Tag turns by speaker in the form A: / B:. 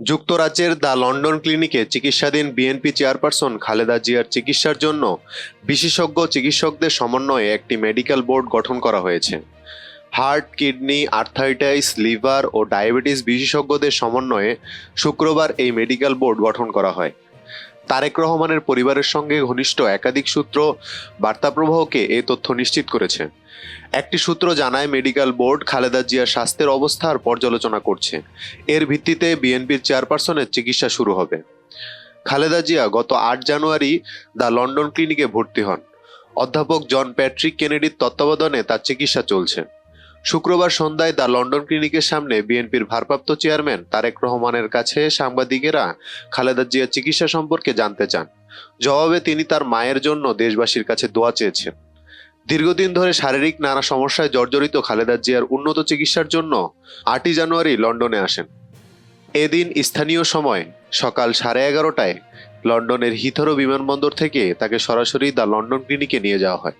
A: যুক্তরাজ্যের the London ক্লিনিকে চিকিৎসাধীন বিএনপি চেয়ারপারসন খালেদা জিয়ার চিকিৎসার জন্য বিশেষজ্ঞ চিকিৎসকদের সমন্বয়ে একটি মেডিকেল বোর্ড গঠন করা হয়েছে। হার্ট, কিডনি আর্থাইটাইস লিভার ও ডায়াবেটিস বিশেষজ্ঞদের সমন্বয়ে শুক্রবার এই মেডিকেল বোর্ড গঠন করা হয়। তারেক রহমানের পরিবারের সঙ্গে ঘনিষ্ঠ একাধিক সূত্র বার্তা প্রবাহকে এই তথ্য নিশ্চিত করেছে। একটি সূত্র জানায়, মেডিকেল বোর্ড খালেদা জিয়ার স্বাস্থ্যের অবস্থার পর্যালোচনা করছে। এর ভিত্তিতে বিএনপির চেয়ারপারসনের চিকিৎসা শুরু হবে। খালেদা জিয়া গত আট জানুয়ারি দ্য লন্ডন ক্লিনিকে ভর্তি হন। অধ্যাপক জন প্যাট্রিক কেনেডির তত্ত্বাবধানে তার চিকিৎসা চলছে। শুক্রবার সন্ধ্যায় দ্য লন্ডন ক্লিনিকের সামনে বিএনপির ভারপ্রাপ্ত চেয়ারম্যান তারেক রহমানের কাছে সাংবাদিকেরা খালেদা জিয়ার চিকিৎসা সম্পর্কে জানতে চান। জবাবে তিনি তার মায়ের জন্য দেশবাসীর কাছে দোয়া চেয়েছেন। দীর্ঘদিন ধরে শারীরিক নানা সমস্যায় জর্জরিত খালেদা জিয়ার উন্নত চিকিৎসার জন্য আটই জানুয়ারি লন্ডনে আসেন। এদিন স্থানীয় সময় সকাল সাড়ে এগারোটায় লন্ডনের হিথরো বিমানবন্দর থেকে তাকে সরাসরি দ্য লন্ডন ক্লিনিকে নিয়ে যাওয়া হয়।